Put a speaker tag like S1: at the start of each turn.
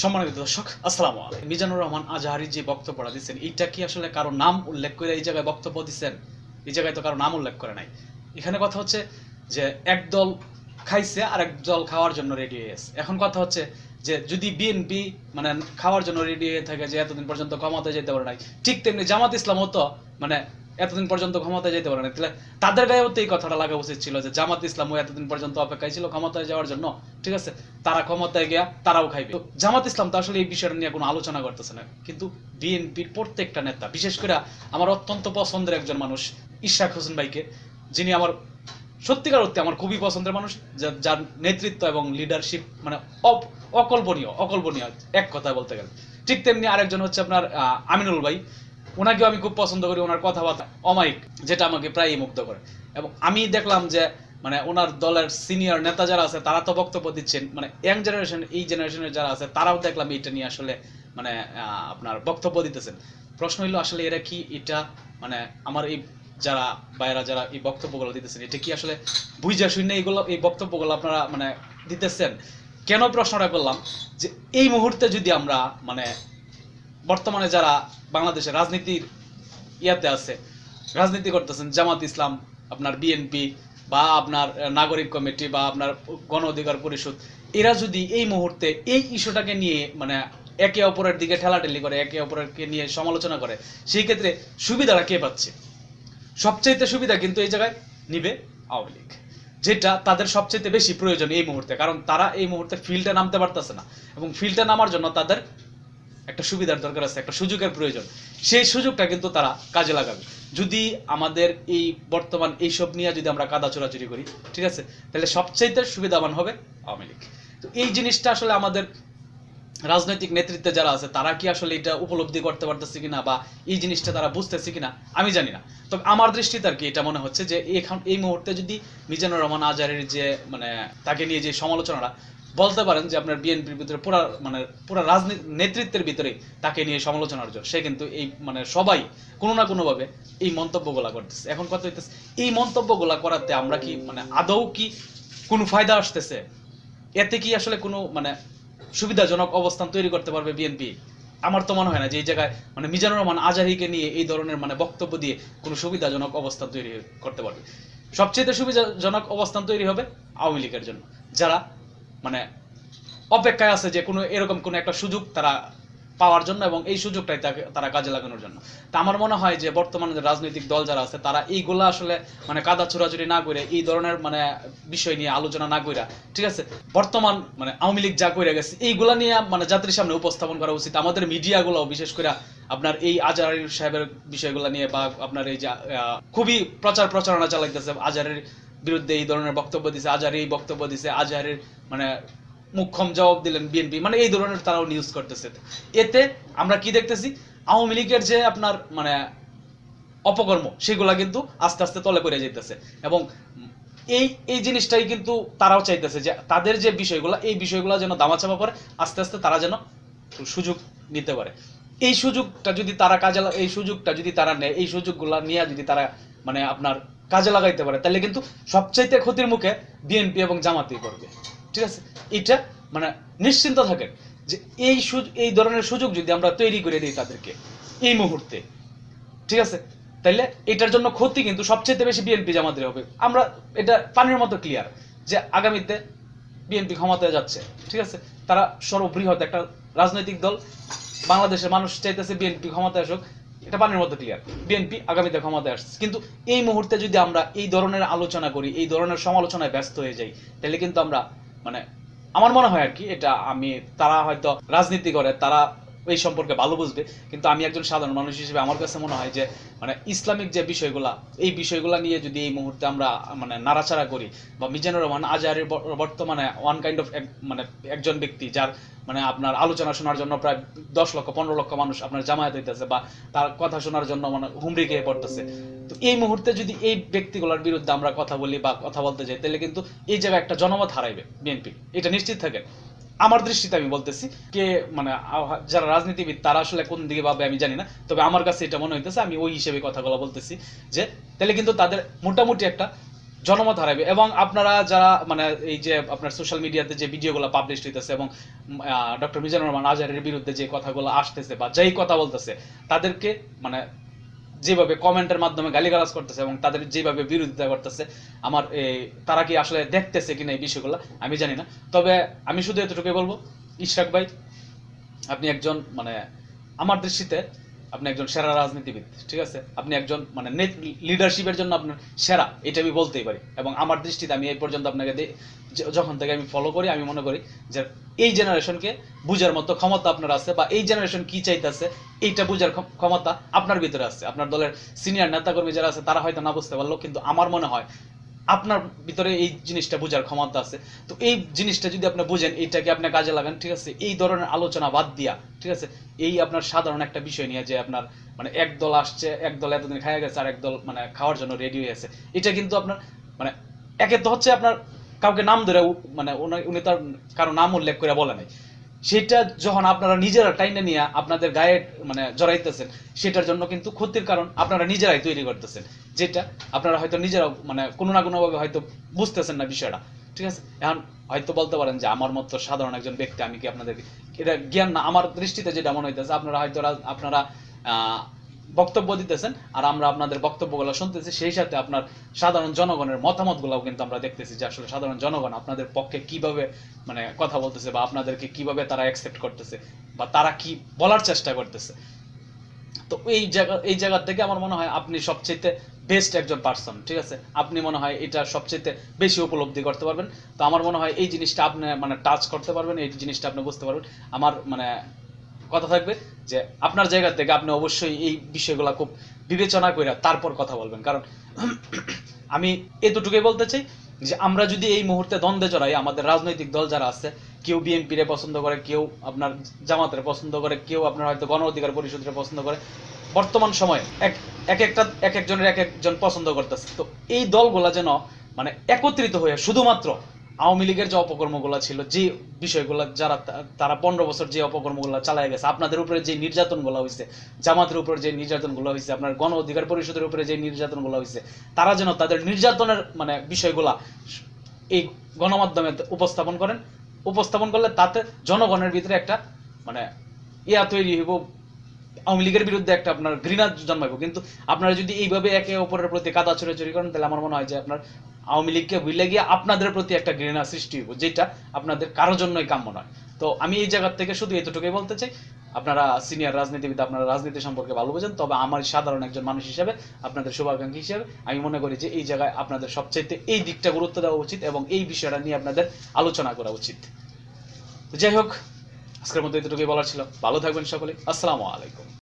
S1: সম্মানিত দর্শক, আসসালামু আলাইকুম। মিজানুর রহমান আজহারি যে বক্তব্যটা দিচ্ছেন, এইটা কি আসলে কারও নাম উল্লেখ করে এই জায়গায় বক্তব্য দিচ্ছেন? এই জায়গায় তো কারও নাম উল্লেখ করে নাই। এখানে কথা হচ্ছে যে, একদল খাইছে আর এক দল খাওয়ার জন্য রেডি হয়ে গেছে। এখন কথা হচ্ছে যে, যদি বিএনপি মানে খাওয়ার জন্য রেডি হয়ে থাকে যে, এতদিন পর্যন্ত ক্ষমতায় যেতে পারে নাই, ঠিক তেমনি জামাত ইসলামও তো মানে এতদিন পর্যন্ত ক্ষমতায় যেতে পারে না তাহলে তাদের গায়েও তো এই কথাটা লাগা উচিত ছিল যে জামাত ইসলামও এতদিন পর্যন্ত অপেক্ষায় ছিল ক্ষমতায় যাওয়ার জন্য। ঠিক আছে? তারা ক্ষমতায় গিয়া তারাও খাইবে। জামাত ইসলাম তো আসলে এই বিষয়টা নিয়ে কোনো আলোচনা করতেছে না। কিন্তু বিএনপির প্রত্যেকটা নেতা, বিশেষ করে আমার অত্যন্ত পছন্দের একজন মানুষ, ইশাক হোসেন ভাইকে, যিনি আমার সত্যিকার অর্থে আমার খুবই পছন্দের মানুষ যার নেতৃত্ব এবং লিডারশিপ মানে অকল্পনীয় অকল্পনীয়, এক কথায় বলতে গেলে। ঠিক তেমনি আরেকজন হচ্ছে আপনার আমিনুল ভাই। ওনাকেও আমি খুব পছন্দ করি ওনার কথাবার্তা। অমায়িক, যেটা আমাকে প্রায়ই মুগ্ধ করে। এবং আমি দেখলাম যে মানে ওনার দলের সিনিয়র নেতা যারা আছে, তারা তো বক্তব্য দিচ্ছেন মানে ইয়াং জেনারেশন এই জেনারেশনের যারা আছে, তারাও দেখলাম এটা নিয়ে আসলে মানে আপনার বক্তব্য দিতেছেন। প্রশ্ন হইল আসলে এরা কি, এটা মানে আমার এই যারা বাইরা যারা এই বক্তব্যগুলো দিতেছেন, এটা কি আসলে বুঝা শুনে এইগুলো, এই বক্তব্যগুলো আপনারা মানে দিতেছেন? কেন প্রশ্নটা করলাম যে, এই মুহূর্তে যদি আমরা মানে বর্তমানে যারা বাংলাদেশের রাজনীতির ইয়াতে আছে, রাজনীতি করতেছেন জামাত ইসলাম, আপনার বিএনপি বা আপনার নাগরিক কমিটি বা আপনার গণ অধিকার পরিষদ, এরা যদি এই মুহূর্তে এই ইস্যুটাকে নিয়ে মানে একে অপরের দিকে ঠেলাঠেলি করে, একে অপরকে নিয়ে সমালোচনা করে, সেই ক্ষেত্রে সুবিধাটা কে পাচ্ছে? সবচাইতে সুবিধা কিন্তু এই জায়গায় নিবে আওয়ামী লীগ, যেটা তাদের সবচাইতে বেশি প্রয়োজন এই মুহূর্তে, কারণ তারা এই মুহূর্তে ফিল্ডে নামতে পারতেছে না এবং ফিল্ডে নামার জন্য তাদের একটা সুবিধার দরকার আছে, একটা সুযোগের প্রয়োজন। সেই সুযোগটা কিন্তু তারা কাজে লাগাবে। যদি আমাদের এই বর্তমান এইসব নিয়ে যদি আমরা কাদা চোরাচুরি করি, ঠিক আছে? তাহলে সবচাইতে সুবিধাবান হবে আওয়ামী লীগ। তো এই জিনিসটা আসলে আমাদের রাজনৈতিক নেতৃত্বে যারা আছে, তারা কি আসলে এটা উপলব্ধি করতে পারতেছে কিনা বা এই জিনিসটা তারা বুঝতেছে কিনা, আমি জানি না। তবে আমার দৃষ্টিতে আর কি এটা মনে হচ্ছে যে এখন এই মুহূর্তে যদি মিজানুর রহমান আজারের যে মানে তাকে নিয়ে যে সমালোচনাটা বলতে পারেন যে আপনার বিএনপির ভিতরে পুরা মানে পুরা রাজনীতি নেতৃত্বের ভিতরে তাকে নিয়ে সমালোচনার জন্য সে কিন্তু এই মানে সবাই কোনো না কোনোভাবে এই মন্তব্যগুলা করতেছে। এখন কথা হইতেছে, এই মন্তব্যগুলা করাতে আমরা কি মানে আদৌ কি কোনো ফায়দা আসতেছে? এতে কি আসলে কোনো মানে সুবিধাজনক অবস্থান তৈরি করতে পারবে বিএনপি? আমার তো মনে হয় না যে এই জায়গায় মানে মিজানুর রহমান আজারিকে নিয়ে এই ধরনের মানে বক্তব্য দিয়ে কোনো সুবিধাজনক অবস্থান তৈরি করতে পারবে। সবচেয়ে সুবিধাজনক অবস্থান তৈরি হবে আওয়ামী লীগের জন্য, যারা অপেক্ষায় আছে যে কোনো এরকম কোনো একটা সুযোগ তারা পাওয়ার জন্য এবং এই সুযোগটাই তারা কাজে লাগানোর জন্য। তা আমার মনে হয় যে বর্তমানে যে রাজনৈতিক দল যারা আছে, তারা এইগুলা আসলে মানে কাদা চুরাচুরি না করে, এই ধরনের মানে বিষয় নিয়ে আলোচনা না কইরা, ঠিক আছে? বর্তমান মানে আওয়ামী লীগ যা কইরা গেছে, এইগুলা নিয়ে মানে জাতির সামনে উপস্থাপন করা উচিত। আমাদের মিডিয়াগুলো বিশেষ করে আপনার এই আজারের সাহেবের বিষয়গুলো নিয়ে বা আপনার এই যে খুবই প্রচার প্রচারণা চালাইতেছে আজারের বিরুদ্ধে এই ধরনের বক্তব্য দিছে আজারে এই বক্তব্য দিছে আজারের মানে মুখ্যম জবাব দিলেন বিএনপি মানে এই ধরনের তারাও নিউজ করতেছে। এতে আমরা কি দেখতেছি? আওয়ামী লীগের যে আপনার মানে অপকর্ম, সেগুলা কিন্তু আস্তে আস্তে তলে করে যাইতেছে। এবং এই এই জিনিসটাই কিন্তু তারাও চাইতেছে যে তাদের যে বিষয়গুলো, এই বিষয়গুলো যেন দামাচাপা করে, আস্তে আস্তে তারা যেন সুযোগ নিতে পারে। এই সুযোগটা যদি তারা কাজে এই সুযোগটা যদি তারা নেয়, এই সুযোগগুলো নিয়ে যদি তারা মানে আপনার কাজে লাগাইতে পারে, তাহলে কিন্তু সবচাইতে ক্ষতির মুখে বিএনপি এবং জামাতই করবে ঠিক আছে? এটা মানে নিশ্চিন্ত থাকেন যে এই এই ধরনের সুযোগ যদি আমরা তৈরি করে দিই তাদেরকে এই মুহূর্তে। ঠিক আছে? তাইলে এটার জন্য ক্ষতি কিন্তু সবচেয়ে বেশি বিএনপি জামাতের হবে। আমরা এটা পানির মতো ক্লিয়ার যে আগামীতে বিএনপি ক্ষমতায় যাচ্ছে। ঠিক আছে? তারা সর্ববৃহৎ একটা রাজনৈতিক দল, বাংলাদেশের মানুষ চাইতেছে বিএনপি ক্ষমতায় আসুক। এটা পানির মধ্যে ক্লিয়ার বিএনপি আগামীতে ক্ষমতায় আসছে। কিন্তু এই মুহূর্তে যদি আমরা এই ধরনের আলোচনা করি, এই ধরনের সমালোচনায় ব্যস্ত হয়ে যাই, তাহলে কিন্তু আমরা মানে আমার মনে হয় আর কি, এটা আমি, তারা হয়তো রাজনীতি করে, তারা এই সম্পর্কে ভালো বুঝবে। কিন্তু আমি একজন সাধারণ মানুষ হিসেবে আমার কাছে মনে হয় যে মানে ইসলামিক যে বিষয়গুলা, এই বিষয়গুলা নিয়ে যদি এই মুহূর্তে আমরা মানে নাড়াচাড়া করি, বা মিজানুর রহমান আজারের বর্তমানে ওয়ান কাইন্ড অফ মানে একজন ব্যক্তি যার মানে আপনার আলোচনা শোনার জন্য প্রায় দশ লক্ষ, পনেরো লক্ষ মানুষ আপনার জামায়াত হইতেছে বা তার কথা শোনার জন্য মানে হুমড়ি খেয়ে পড়তেছে। তো এই মুহূর্তে যদি এই ব্যক্তিগুলোর বিরুদ্ধে আমরা কথা বলি বা কথা বলতে যাই, তাহলে কিন্তু এই জায়গায় একটা জনমত হারাইবে বিএনপি। এটা নিশ্চিত থাকে আমার দৃষ্টিতে আমি বলতেছি কে মানে যারা রাজনীতিবিদ, তারা আসলে কোন দিকে ভাবে আমি জানি না। তবে আমার কাছে এটা মনে হইতেছে, আমি ওই হিসেবে কথাগুলো বলতেছি যে, তাহলে কিন্তু তাদের মোটামুটি একটা জনমত হারাবে এবং আপনারা যারা মানে এই যে আপনার সোশ্যাল মিডিয়াতে যে ভিডিওগুলো পাবলিশ হইতেছে এবং ডক্টর মিজানুর রহমান আজহারের বিরুদ্ধে যে কথাগুলো আসতেছে বা যেই কথা বলতেছে, তাদেরকে মানে যেভাবে কমেন্টের মাধ্যমে গালিগালাজ করতেছে এবং তাদের যেভাবে বিরোধিতা করতেছে, আমার তারা কি আসলে দেখতেছে কিনা এই বিষয়গুলো, আমি জানি না। তবে আমি শুধু এতটুকুই বলব, ইশরাক ভাই, আপনি একজন মানে আমার দৃষ্টিতে আপনি একজন সেরা রাজনীতিবিদ, ঠিক আছে? আপনি একজন মানে লিডারশিপের জন্য আপনার সেরা, এটা আমি বলতেই পারি। এবং আমার দৃষ্টিতে আমি এই পর্যন্ত আপনাকে যখন থেকে আমি ফলো করি, আমি মনে করি যে এই জেনারেশনকে বুঝার মতো ক্ষমতা আপনার আছে, বা এই জেনারেশন কি চাইতেছে, এইটা বুঝার ক্ষমতা আপনার ভিতরে আছে। আপনার দলের সিনিয়র নেতাকর্মী যারা আছে, তারা হয়তো না বুঝতে পারল, কিন্তু আমার মনে হয় আপনার ভিতরে এই জিনিসটা বোঝার ক্ষমতা আছে। তো এই জিনিসটা যদি আপনি বুঝেন, এইটাকে আপনি কাজে লাগান, ঠিক আছে? এই ধরনের আলোচনা বাদ দিয়া, ঠিক আছে? এই আপনার সাধারণ একটা বিষয় নিয়ে যে আপনার মানে এক দল আসছে, এক দল এতদিন খাইয়া গেছে আর এক দল মানে খাওয়ার জন্য রেডি হয়ে আছে। এটা কিন্তু আপনার মানে একে তো হচ্ছে আপনার কাউকে নাম ধরে মানে উনি- উনি তার কারও নাম উল্লেখ করে বলে নাই। সেটা যখন আপনারা নিজেরা টাইনে নিয়ে আপনাদের গায়ে মানে জড়াইতেছেন, সেটার জন্য কিন্তু ক্ষতির কারণ আপনারা নিজেরাই তৈরি করতেছেন। যেটা আপনারা হয়তো নিজেরাও মানে কোনো না কোনোভাবে হয়তো বুঝতেছেন না বিষয়টা। ঠিক আছে? এখন হয়তো বলতে পারেন যে আমার মতো সাধারণ একজন ব্যক্তি, আমি কি আপনাদেরকে, এটা জ্ঞান না, আমার দৃষ্টিতে যেটা মনে হইতেছে, আপনারা হয়তো আপনারা বক্তব্য দিতেছেন, আর আমরা আপনাদের বক্তব্যগুলো শুনতেছি, সেই সাথে আপনার সাধারণ জনগণের মতামতগুলোও কিন্তু আমরা দেখতেছি যে আসলে সাধারণ জনগণ আপনাদের পক্ষে কীভাবে মানে কথা বলতেছে বা আপনাদেরকে কীভাবে তারা অ্যাকসেপ্ট করতেছে বা তারা কি বলার চেষ্টা করতেছে। তো এই জায়গা এই জায়গা থেকে আমার মনে হয় আপনি সবচেয়ে বেস্ট একজন পার্সন ঠিক আছে? আপনি মনে হয় এটা সবচেয়ে বেশি উপলব্ধি করতে পারবেন। তো আমার মনে হয় এই জিনিসটা আপনি মানে টাচ করতে পারবেন, এই জিনিসটা আপনি বুঝতে পারবেন। আমার মানে কথা থাকবে যে আপনার জায়গা থেকে আপনি অবশ্যই এই বিষয়গুলো খুব বিবেচনা করে তারপর কথা বলবেন। কারণ, আমি এতটুকুই বলতে চাই যে আমরা যদি এই মুহূর্তে দ্বন্দ্বে জড়াই, আমাদের রাজনৈতিক দল যারা আছে, কেউ বিএনপি রে পছন্দ করে, কেউ আপনার জামাতের পছন্দ করে, কেউ আপনার হয়তো গণ অধিকার পরিষদের পছন্দ করে। বর্তমান সময়ে এক এক একটা, এক একজনের এক একজন পছন্দ করতেছে। তো এই দলগুলা যেন মানে একত্রিত হয়ে শুধুমাত্র আওয়ামী লীগের যে অপকর্মগুলো ছিল, যে বিষয়গুলো যারা তারা পনেরো বছর যে অপকর্মগুলো চালায় গেছে, আপনাদের উপরে যে নির্যাতনগুলো হয়েছে জামাতের উপরে যে নির্যাতনগুলো হয়েছে আপনার গণ অধিকার পরিষদের উপরে যে নির্যাতনগুলো হয়েছে তারা যেন তাদের নির্যাতনের মানে বিষয়গুলা এই গণমাধ্যমে উপস্থাপন করেন। উপস্থাপন করলে তাতে জনগণের ভিতরে একটা মানে ইয়া তৈরি হইব, আওয়ামী লীগের বিরুদ্ধে একটা আপনার ঘৃণা জন্মাইব। কিন্তু আপনারা যদি এইভাবে একে অপরের প্রতি কাদা ছড়াছড়ি করেন, তাহলে আমার মনে হয় যে আপনার আওয়ামী লীগকে ভুলে গিয়ে আপনাদের প্রতি একটা ঘৃণা সৃষ্টি হইব, যেটা আপনাদের কারোর জন্যই কাম্য নয়। তো আমি এই জায়গা থেকে শুধু এতটুকুই বলতে চাই, আপনারা সিনিয়র রাজনীতিবিদ, আপনারা রাজনীতি সম্পর্কে ভালো বোঝেন, তবে আমার সাধারণ একজন মানুষ হিসেবে, আপনাদের শুভাকাঙ্ক্ষী হিসেবে, আমি মনে করি যে এই জায়গায় আপনাদের সবচাইতে এই দিকটা গুরুত্ব দেওয়া উচিত এবং এই বিষয়টা নিয়ে আপনাদের আলোচনা করা উচিত। যাই হোক, আজকের মধ্যে এতটুকুই বলার ছিল। ভালো থাকবেন সকলে। আসসালামু আলাইকুম।